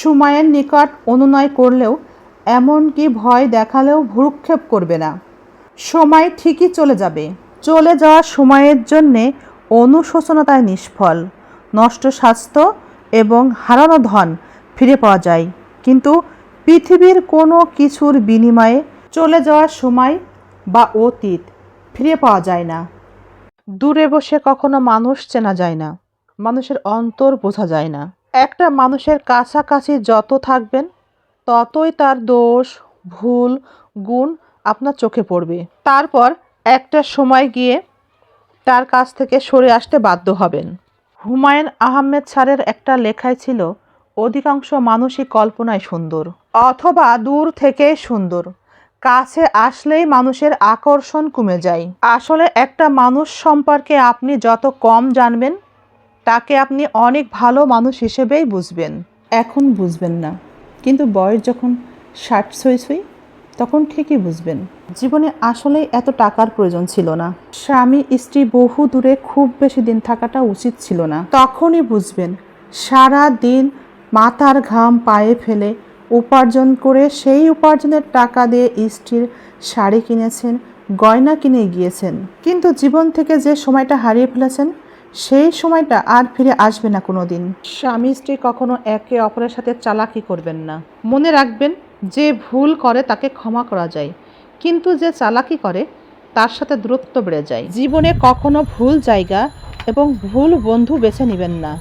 সুমায়ের নিকট অনুনয় করলেও এমনকি ভয় দেখালেও ভ্রুক্ষেপ করবে না। সময় ঠিকই চলে যাবে। চলে যাওয়া সময়ের জন্যে অনুশোচনতায় নিষ্ফল। নষ্ট স্বাস্থ্য এবং হারানো ধন ফিরে পাওয়া যায়। কিন্তু পৃথিবীর কোনো কিছুর বিনিময়ে চলে যাওয়ার সময় বা অতীত ফিরে পাওয়া যায় না। দূরে বসে কখনো মানুষ চেনা যায় না। মানুষের অন্তর বোঝা যায় না। একটা মানুষের কাছাকাছি যত থাকবেন, ততই তার দোষ, ভুল, গুণ আপনার চোখে পড়বে। তারপর একটা সময় গিয়ে তার কাছ থেকে সরে আসতে বাধ্য হবেন। হুমায়ুন আহমেদ স্যারের একটা লেখায় ছিল, অধিকাংশ মানুষই কল্পনায় সুন্দর, অথবা দূর থেকেই সুন্দর। কাছে আসলেই মানুষের আকর্ষণ কমে যায়। আসলে একটা মানুষ সম্পর্কে আপনি যত কম জানবেন তাকে আপনি অনেক ভালো মানুষ হিসেবেই বুঝবেন। এখন বুঝবেন না। কিন্তু বয়স যখন ষাট ছই ছই তখন ঠিকই বুঝবেন। জীবনে আসলেই এত টাকার প্রয়োজন ছিল না। স্বামী, স্ত্রী বহু দূরে খুব বেশি দিন থাকাটা উচিত ছিল না। তখনই বুঝবেন, সারা দিন মাথার ঘাম পায়ে ফেলে উপার্জন করে সেই উপার্জনের টাকা দিয়ে স্ত্রীর শাড়ি কিনেছেন, গয়না কিনে গিয়েছেন। কিন্তু জীবন থেকে যে সময়টা হারিয়ে ফেলেছেন সেই সময়টা আর ফিরে আসবে না কোনো দিন স্বামী স্ত্রী কখনো একে অপরের সাথে চালাকি করবেন না। মনে রাখবেন, যে ভুল করে তাকে ক্ষমা করা যায়, কিন্তু যে চালাকি করে, তার সাথে দূরত্ব বেড়ে যায়। জীবনে কখনো ভুল জায়গা এবং ভুল বন্ধু বেছে নেবেন না।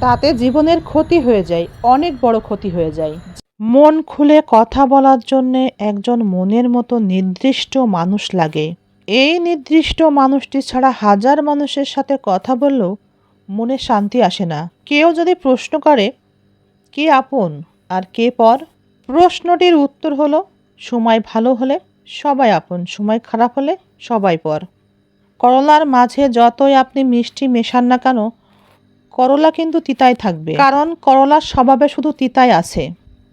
তাতে জীবনের ক্ষতি হয়ে যায়, অনেক বড় ক্ষতি হয়ে যায়। মন খুলে কথা বলার জন্যে একজন মনের মতো নির্দিষ্ট মানুষ লাগে। এই নির্দিষ্ট মানুষটি ছাড়া হাজার মানুষের সাথে কথা বললেও মনে শান্তি আসে না। কেউ যদি প্রশ্ন করে, কে আপন আর কে পর? প্রশ্নটির উত্তর হলো, সময় ভালো হলে সবাই আপন, সময় খারাপ হলে সবাই পর। করলার মাঝে যতই আপনি মিষ্টি মেশান না কেন, করলা কিন্তু তিতাই থাকবে। কারণ করলার স্বভাবে শুধু তিতাই আছে।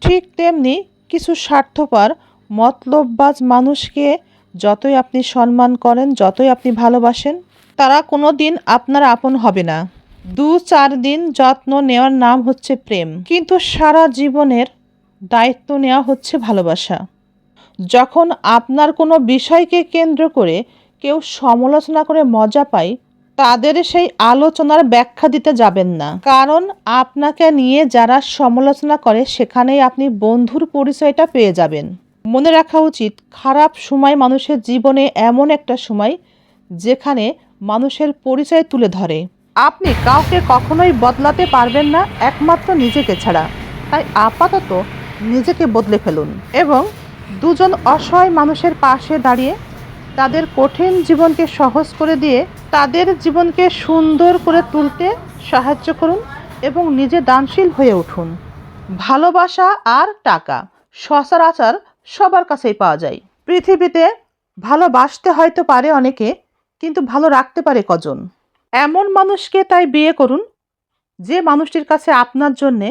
ঠিক তেমনি কিছু স্বার্থপর, মতলববাজ মানুষকে যতই আপনি সম্মান করেন, যতই আপনি ভালোবাসেন, তারা কোনো দিন আপনার আপন হবে না। দু চার দিন যত্ন নেওয়ার নাম হচ্ছে প্রেম। কিন্তু সারা জীবনের দায়িত্ব নেওয়া হচ্ছে ভালোবাসা। যখন আপনার কোনো বিষয়কে কেন্দ্র করে কেউ সমালোচনা করে মজা পায়, তাদের সেই আলোচনার ব্যাখ্যা দিতে যাবেন না। কারণ আপনাকে নিয়ে যারা সমালোচনা করে, সেখানেই আপনি বন্ধুর পরিচয়টা পেয়ে যাবেন। মনে রাখা উচিত, খারাপ সময় মানুষের জীবনে এমন একটা সময় যেখানে মানুষের পরিচয় তুলে ধরে। আপনি কাউকে কখনোই বদলাতে পারবেন না, একমাত্র নিজেকে ছাড়া। তাই আপাতত নিজেকে বদলে ফেলুন এবং দুজন অসহায় মানুষের পাশে দাঁড়িয়ে তাদের কঠিন জীবনকে সহজ করে দিয়ে তাদের জীবনকে সুন্দর করে তুলতে সাহায্য করুন এবং নিজে দানশীল হয়ে উঠুন। ভালোবাসা আর টাকা, সচরাচর সবার কাছেই পাওয়া যায়। পৃথিবীতে ভালোবাসতে হয়তো পারে অনেকে, কিন্তু ভালো রাখতে পারে কজন? এমন মানুষকে তাই বিয়ে করুন, যে মানুষটির কাছে আপনার জন্যে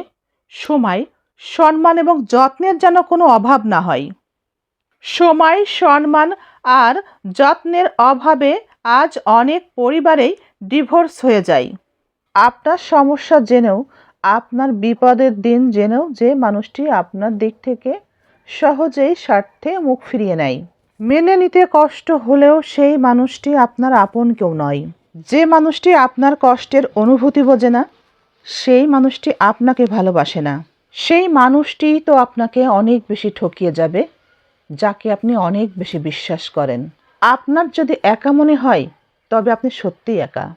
সময়, সম্মান এবং যত্নের যেন কোনো অভাব না হয়। সময়, সম্মান আর যত্নের অভাবে আজ অনেক পরিবারেই ডিভোর্স হয়ে যায়। আপনার সমস্যা জেনেও, আপনার বিপদের দিন জেনেও যে মানুষটি আপনার দিক থেকে সহজেই স্বার্থে মুখ ফিরিয়ে নেয়। মেনে নিতে কষ্ট হলেও সেই মানুষটি আপনার আপন কেউ নয়। যে মানুষটি আপনার কষ্টের অনুভূতি বোঝে না, সেই মানুষটি আপনাকে ভালোবাসে না। সেই মানুষটিই তো আপনাকে অনেক বেশি ঠকিয়ে যাবে, যাকে আপনি অনেক বেশি বিশ্বাস করেন। আপনার যদি একা মনে হয়, তবে আপনি সত্যিই একা।